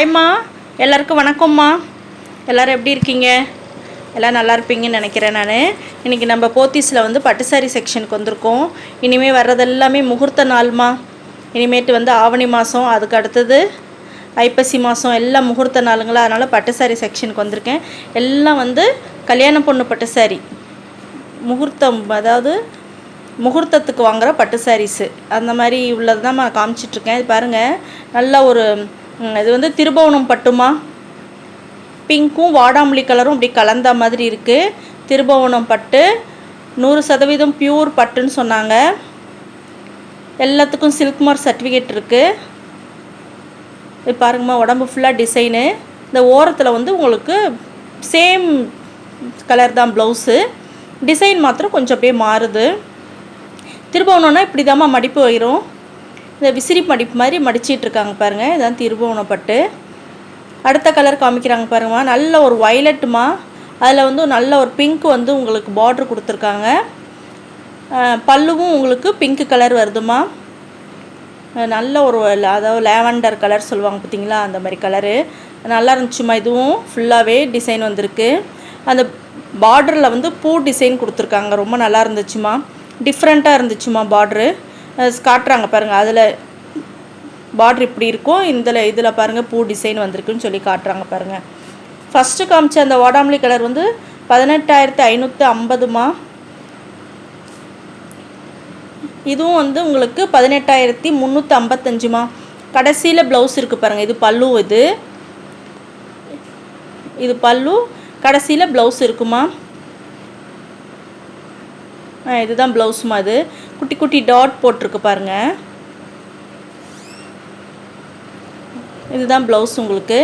ஹாய்மா. எல்லாருக்கும் வணக்கம்மா. எல்லோரும் எப்படி இருக்கீங்க? எல்லாம் நல்லா இருப்பீங்கன்னு நினைக்கிறேன் நான். இன்றைக்கி நம்ம போத்தீஸில் வந்து பட்டு சாரி செக்ஷனுக்கு வந்திருக்கோம். இனிமேல் வர்றதெல்லாமே முகூர்த்த நாள்மா. இனிமேட்டு வந்து ஆவணி மாதம் அதுக்கு அடுத்தது ஐப்பசி மாதம் எல்லாம் முகூர்த்த நாளுங்களா. அதனால் பட்டு சாரி செக்ஷனுக்கு வந்திருக்கேன். எல்லாம் வந்து கல்யாண பொண்ணு பட்டு சாரி முகூர்த்தம் அதாவது முகூர்த்தத்துக்கு வாங்குகிற பட்டு சாரீஸு அந்த மாதிரி உள்ளது தான் நான் காமிச்சிட்ருக்கேன் இது பாருங்கள் நல்ல ஒரு இது வந்து திருபுவனம் பட்டுமா? பிங்க்கும் வாடாமல்லி கலரும் அப்படி கலந்த மாதிரி இருக்குது திருபுவனம் பட்டு நூறு சதவீதம் பியூர் பட்டுன்னு சொன்னாங்க. எல்லாத்துக்கும் சில்க் மார்க் சர்டிஃபிகேட் இருக்குது பாருங்கம்மா உடம்பு ஃபுல்லாக டிசைனு. இந்த ஓரத்தில் வந்து உங்களுக்கு சேம் கலர் தான் ப்ளவுஸு. டிசைன் மாத்திரம் கொஞ்சம் அப்படியே மாறுது. திருபுவனம்னா இப்படி தாம்மா மடிப்பு வயிரும் இந்த விசிறி மடிப்பு மாதிரி மடிச்சிட்டு இருக்காங்க பாருங்கள் இதான் திருபுவனப்பட்டு அடுத்த கலர் காமிக்கிறாங்க பாருங்கம்மா. நல்ல ஒரு வயலட்டுமா அதில் வந்து நல்ல ஒரு பிங்க் வந்து உங்களுக்கு பார்ட்ரு கொடுத்துருக்காங்க. பல்லுவும் உங்களுக்கு பிங்க் கலர் வருதுமா நல்ல ஒரு அதாவது லேவண்டர் கலர் சொல்லுவாங்க பார்த்தீங்களா அந்த மாதிரி கலரு நல்லா இருந்துச்சுமா இதுவும். ஃபுல்லாகவே டிசைன் வந்திருக்கு. அந்த பார்டரில் வந்து பூ டிசைன் கொடுத்துருக்காங்க. ரொம்ப நல்லா இருந்துச்சுமா டிஃப்ரெண்ட்டாக இருந்துச்சுமா பார்ட்ரு காட்டுறாங்க பாருங்கள் அதில் பார்டர் இப்படி இருக்கும். இதில் இதில் பாருங்கள் பூ டிசைன் வந்திருக்குன்னு சொல்லி காட்டுறாங்க பாருங்கள் ஃபஸ்ட்டு காமிச்ச அந்த வாடாமல்லி கலர் வந்து பதினெட்டாயிரத்து ஐநூற்றி ஐம்பதுமா? இதுவும் வந்து உங்களுக்கு பதினெட்டாயிரத்தி முந்நூற்றி ஐம்பத்தஞ்சுமா? கடைசியில் ப்ளவுஸ் இருக்குது பாருங்கள் இது பல்லு இது. இது பல்லு. கடைசியில் ப்ளவுஸ் இருக்குமா? இதுதான் ப்ளவுஸுமா அது. குட்டி குட்டி டாட் போட்டிருக்கு பாருங்கள் இதுதான் ப்ளவுஸ் உங்களுக்கு.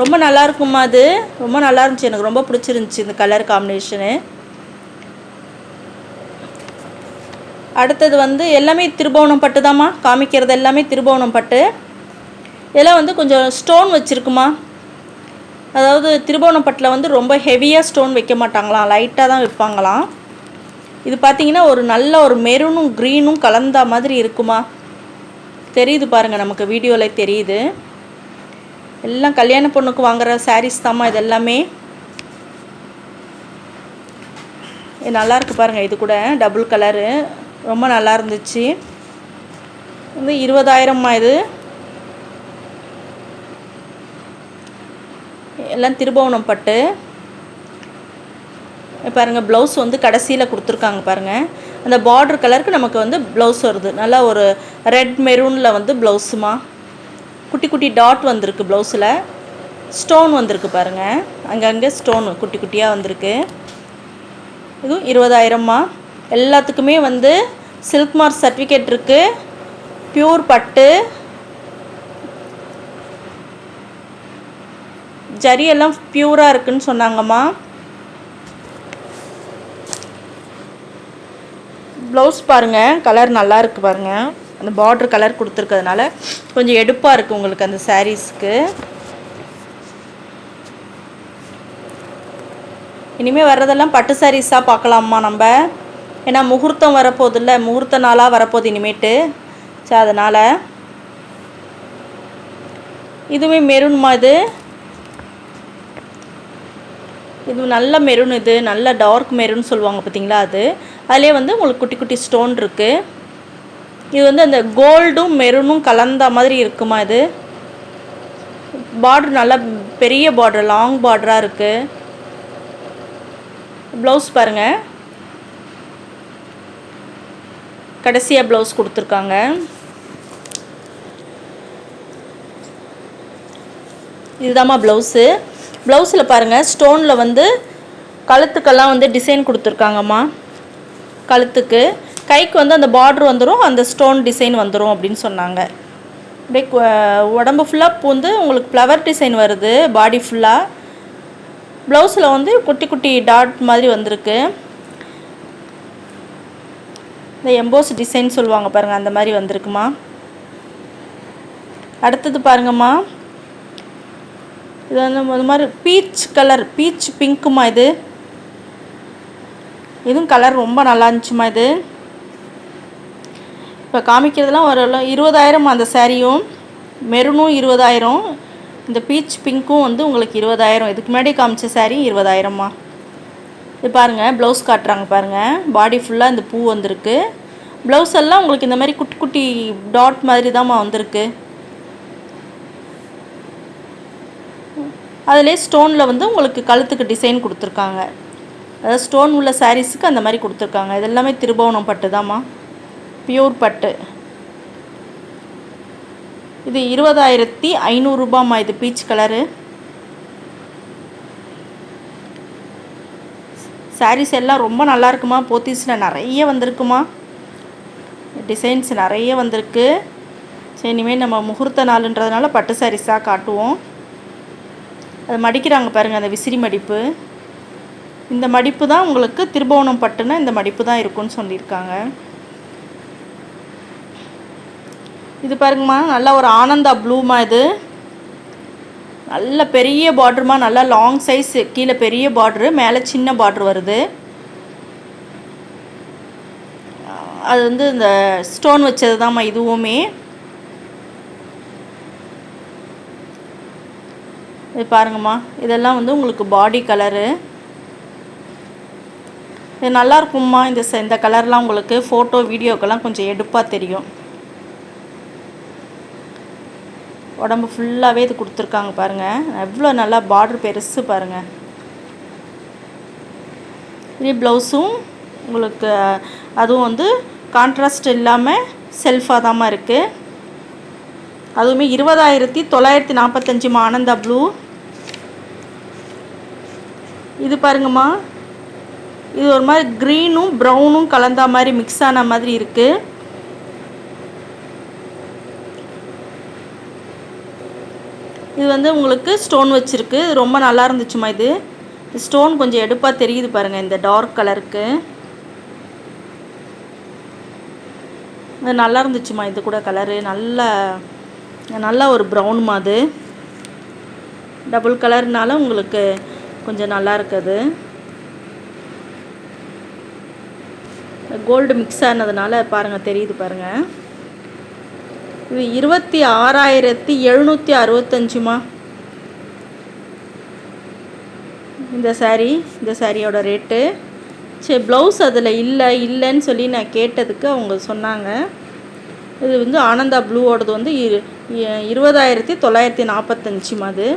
ரொம்ப நல்லா இருக்குமா அது. ரொம்ப நல்லா இருந்துச்சு. எனக்கு ரொம்ப பிடிச்சிருந்துச்சி இந்த கலர் காம்பினேஷனு அடுத்தது வந்து எல்லாமே திருபவனம் பட்டு தாம்மா காமிக்கிறது எல்லாமே திருபவனம் பட்டு. இதெல்லாம் வந்து கொஞ்சம் ஸ்டோன் வச்சுருக்குமா? அதாவது திருபுவனம் வந்து ரொம்ப ஹெவியாக ஸ்டோன் வைக்க மாட்டாங்களாம் லைட்டாக தான் வைப்பாங்களாம். இது பார்த்தீங்கன்னா ஒரு நல்ல ஒரு மெரூனும் க்ரீனும் கலந்த மாதிரி இருக்குமா? தெரியுது பாருங்கள் நமக்கு வீடியோவில் தெரியுது. எல்லாம் கல்யாண பொண்ணுக்கு வாங்குகிற சாரீஸ் தாம்மா இது எல்லாமே? நல்லாயிருக்கு பாருங்கள் இது கூட டபுள் கலரு ரொம்ப நல்லா இருந்துச்சு. வந்து இருபதாயிரம்மா இது. எல்லாம் திருபவனம் பட்டு. பாருங்கள் ப்ளவுஸ் வந்து கடைசியில் கொடுத்துருக்காங்க பாருங்கள் அந்த பார்டர் கலருக்கு நமக்கு வந்து ப்ளவுஸ் வருது. நல்லா ஒரு ரெட் மெரூனில் வந்து ப்ளவுஸுமா குட்டி குட்டி டாட் வந்திருக்கு ப்ளவுஸில் ஸ்டோன் வந்திருக்கு பாருங்கள் அங்கங்கே ஸ்டோன் குட்டி குட்டியாக வந்திருக்கு. இதுவும் இருபதாயிரம்மா எல்லாத்துக்குமே வந்து சில்க் மார்க் சர்டிஃபிகேட் இருக்குது ப்யூர் பட்டு. ஜரியெல்லாம் பியூராக இருக்குன்னு சொன்னாங்கம்மா. ப்ளவுஸ் பாருங்கள் கலர் நல்லா இருக்குது பாருங்கள் அந்த பார்டர் கலர் கொடுத்துருக்கிறதுனால கொஞ்சம் எடுப்பாக இருக்குது உங்களுக்கு அந்த சாரீஸ்க்கு இனிமேல் வர்றதெல்லாம் பட்டு சாரீஸாக பார்க்கலாமா நம்ம. ஏன்னா முகூர்த்தம் வரப்போகுதுல்ல முகூர்த்த நாளாக வரப்போகுது இனிமேட்டு. ஸோ அதனால். இதுவே மெரூன்மா இது? இது நல்ல மெரூன் இது நல்ல டார்க் மெரூன் சொல்லுவாங்க பார்த்தீங்களா அது. அதிலே வந்து உங்களுக்கு குட்டி குட்டி ஸ்டோன் இருக்குது இது வந்து அந்த கோல்டும் மெரூனும் கலந்த மாதிரி இருக்குமா இது? பார்டர் நல்லா பெரிய பார்டர் லாங் பார்டராக இருக்குது ப்ளவுஸ் பாருங்கள் கடைசியாக ப்ளவுஸ் கொடுத்துருக்காங்க. இதுதாம்மா ப்ளவுஸு ப்ளவுஸில் பாருங்கள் ஸ்டோனில் வந்து கழுத்துக்கெல்லாம் வந்து டிசைன் கொடுத்துருக்காங்கம்மா. கழுத்துக்கு. கைக்கு வந்து அந்த பார்ட்ரு வந்துடும் அந்த ஸ்டோன் டிசைன் வந்துடும் அப்படின்னு சொன்னாங்க. அப்படியே உடம்பு ஃபுல்லாக பூந்து உங்களுக்கு ஃப்ளவர் டிசைன் வருது பாடி ஃபுல்லாக ப்ளவுஸில் வந்து குட்டி குட்டி டாட் மாதிரி வந்திருக்கு. இந்த எம்போஸ் டிசைன் சொல்லுவாங்க பாருங்கள் அந்த மாதிரி வந்திருக்குமா. அடுத்தது பாருங்கம்மா. இது வந்து இது மாதிரி பீச் கலர் பீச் பிங்க்குமா இது. இதுவும் கலர் ரொம்ப நல்லா இருந்துச்சுமா இது. இப்போ காமிக்கிறதுலாம் ஒரு இருபதாயிரம் அந்த சாரியும் மெரூனும் இருபதாயிரம். இந்த பீச் பிங்க்கும் வந்து உங்களுக்கு இருபதாயிரம். இதுக்கு முன்னாடி காமிச்ச saree இருபதாயிரம்மா. இது பாருங்கள் ப்ளவுஸ் காட்டுறாங்க பாருங்கள் பாடி ஃபுல்லாக இந்த பூ வந்திருக்கு. ப்ளவுஸ் எல்லாம் உங்களுக்கு இந்த மாதிரி குட்டி குட்டி டாட் மாதிரி தான்மா வந்திருக்கு. அதிலே ஸ்டோனில் வந்து உங்களுக்கு கழுத்துக்கு டிசைன் கொடுத்துருக்காங்க. அதாவது ஸ்டோன் உள்ள சாரீஸுக்கு அந்த மாதிரி கொடுத்துருக்காங்க. இது எல்லாமே திருபுவனம் பட்டு தாம்மா. பியூர் பட்டு. இது இருபதாயிரத்தி ஐநூறுரூபாம்மா இது பீச் கலரு சாரீஸ் எல்லாம் ரொம்ப நல்லா இருக்குமா? போத்தீஸில் நிறைய வந்திருக்குமா? டிசைன்ஸ் நிறைய வந்திருக்கு. சரி இனிமேல் நம்ம முகூர்த்த நாளுன்றதுனால பட்டு சாரீஸாக காட்டுவோம். அதை மடிக்கிறாங்க பாருங்கள் அந்த விசிறி மடிப்பு. இந்த மடிப்பு தான் உங்களுக்கு திருபுவனம் பட்டுனா இந்த மடிப்பு தான் இருக்கும்னு சொல்லியிருக்காங்க. இது பாருங்கம்மா நல்லா ஒரு ஆனந்தா ப்ளூமா இது. நல்ல பெரிய பார்டருமா நல்லா லாங் சைஸ் கீழே பெரிய பார்ட்ரு மேலே சின்ன பார்ட்ரு வருது. அது வந்து இந்த ஸ்டோன் வச்சது தான்மா இதுவுமே. இது பாருங்கம்மா. இதெல்லாம் வந்து உங்களுக்கு பாடி கலரு இது நல்லா இருக்கும்மா. இந்த இந்த கலர்லாம் உங்களுக்கு ஃபோட்டோ வீடியோக்கெல்லாம் கொஞ்சம் எடுப்பாக தெரியும். உடம்பு ஃபுல்லாகவே இது கொடுத்துருக்காங்க பாருங்கள் எவ்வளோ நல்லா பார்டர் பெருசு பாருங்கள் இது ப்ளவுஸும் உங்களுக்கு அதுவும் வந்து கான்ட்ராஸ்ட் இல்லாமல் செல்ஃபாக தாம்மா இருக்குது அதுவுமே இருபதாயிரத்தி தொள்ளாயிரத்தி நாற்பத்தஞ்சுமா ஆனந்தா ப்ளூ இது பாருங்கம்மா. இது ஒரு மாதிரி க்ரீனும் ப்ரௌனும் கலந்த மாதிரி மிக்ஸ் ஆன மாதிரி இருக்குது இது வந்து உங்களுக்கு ஸ்டோன் வச்சுருக்கு. இது ரொம்ப நல்லா இருந்துச்சுமா இது. ஸ்டோன் கொஞ்சம் எடுப்பாக தெரியுது பாருங்கள் இந்த டார்க் கலருக்கு இது நல்லா இருந்துச்சுமா இது கூட கலரு நல்ல நல்ல ஒரு ப்ரௌனுமா அது. டபுள் கலர்னால உங்களுக்கு கொஞ்சம் நல்லா இருக்குது கோல்டு மிக்ஸ் ஆனதுனால பாருங்கள் தெரியுது பாருங்கள் இது இருபத்தி ஆறாயிரத்தி எழுநூற்றி அறுபத்தஞ்சுமா? இந்த சாரீ இந்த சாரியோட ரேட்டு சரி ப்ளவுஸ் அதில் இல்லை இல்லைன்னு சொல்லி நான் கேட்டதுக்கு அவங்க சொன்னாங்க. இது வந்து ஆனந்தா ப்ளூவோடது வந்து இரு இருபதாயிரத்தி தொள்ளாயிரத்தி நாற்பத்தஞ்சுமா அது?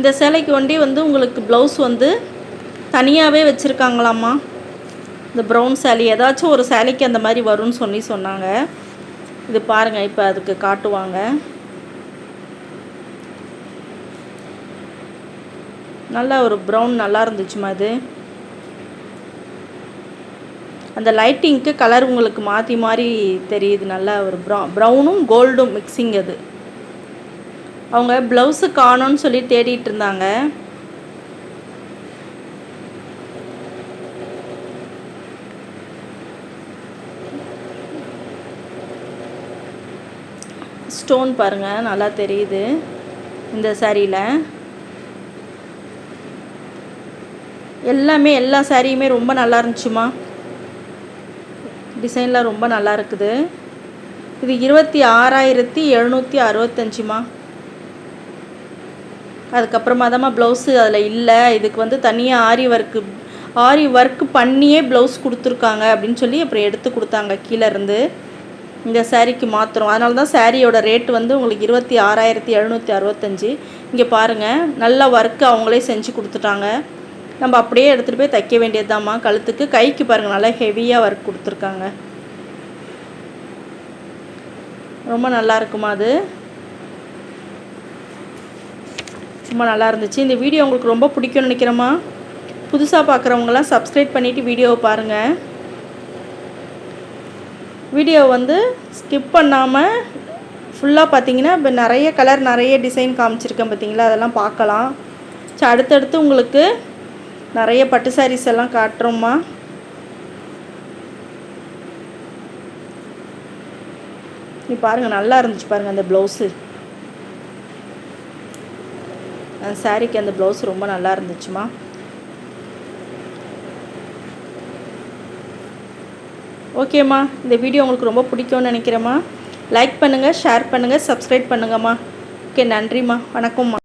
இந்த சேலைக்கு வண்டி வந்து உங்களுக்கு ப்ளவுஸ் வந்து தனியாகவே வச்சுருக்காங்களாம்மா. இந்த ப்ரௌன் சேலி ஏதாச்சும் ஒரு சேலைக்கு அந்த மாதிரி வரும்னு சொல்லி சொன்னாங்க. இது பாருங்கள் இப்போ அதுக்கு காட்டுவாங்க. நல்லா ஒரு ப்ரௌன் நல்லா இருந்துச்சுமா இது. அந்த லைட்டிங்க்கு கலர் உங்களுக்கு மாற்றி மாறி தெரியுது. நல்லா ஒரு ப்ரௌ ப்ரௌனும் கோல்டும் மிக்சிங் அது. அவங்க ப்ளவுஸு காணோன்னு சொல்லி தேடிட்டு இருந்தாங்க. ஸ்டோன் பாருங்கள் நல்லா தெரியுது இந்த சாரியில் எல்லாமே எல்லா சாரியுமே ரொம்ப நல்லா இருந்துச்சுமா? டிசைன்லாம் ரொம்ப நல்லா இருக்குது. இது இருபத்தி ஆறாயிரத்தி எழுநூற்றி அறுபத்தஞ்சுமா? அதுக்கப்புறமா தாம்மா ப்ளவுஸு அதில் இல்லை. இதுக்கு வந்து தனியாக ஆரி ஒர்க்கு ஆரி ஒர்க் பண்ணியே ப்ளவுஸ் கொடுத்துருக்காங்க அப்படின்னு சொல்லி அப்புறம் எடுத்து கொடுத்தாங்க கீழேருந்து இந்த சாரீக்கு மாத்திரம். அதனால தான் சாரியோட ரேட் வந்து உங்களுக்கு இருபத்தி ஆறாயிரத்தி எழுநூற்றி அறுபத்தஞ்சி. இங்கே பாருங்கள் நல்ல ஒர்க்கு அவங்களே செஞ்சு கொடுத்துட்டாங்க. நம்ம அப்படியே எடுத்துகிட்டு போய் தைக்க வேண்டியதுதாம்மா. கழுத்துக்கு கைக்கு பாருங்கள் நல்லா ஹெவியாக ஒர்க் கொடுத்துருக்காங்க. ரொம்ப நல்லா இருக்குமா அது. ரொம்ப நல்லா இருந்துச்சு. இந்த வீடியோ உங்களுக்கு ரொம்ப பிடிக்கும்னு நினைக்கிறேம்மா. புதுசாக பார்க்குறவங்களாம் சப்ஸ்கிரைப் பண்ணிவிட்டு வீடியோவை பாருங்கள் வீடியோ வந்து ஸ்கிப் பண்ணாமல் ஃபுல்லாக பார்த்தீங்கன்னா இப்போ நிறைய கலர் நிறைய டிசைன் காமிச்சிருக்கேன் பார்த்தீங்களா அதெல்லாம் பார்க்கலாம் சரி அடுத்தடுத்து உங்களுக்கு நிறைய பட்டு சாரீஸ் எல்லாம் காட்டுறோம்மா. நீ பாருங்கள் நல்லா இருந்துச்சு பாருங்கள் அந்த ப்ளவுஸு சாரீக்கு அந்த ப்ளவுஸ் ரொம்ப நல்லா இருந்துச்சுமா. ஓகேம்மா இந்த வீடியோ உங்களுக்கு ரொம்ப பிடிக்கும்னு நினைக்கிறேம்மா. லைக் பண்ணுங்கள் ஷேர் பண்ணுங்கள் சப்ஸ்கிரைப் பண்ணுங்கம்மா. ஓகே நன்றிம்மா. வணக்கம்மா.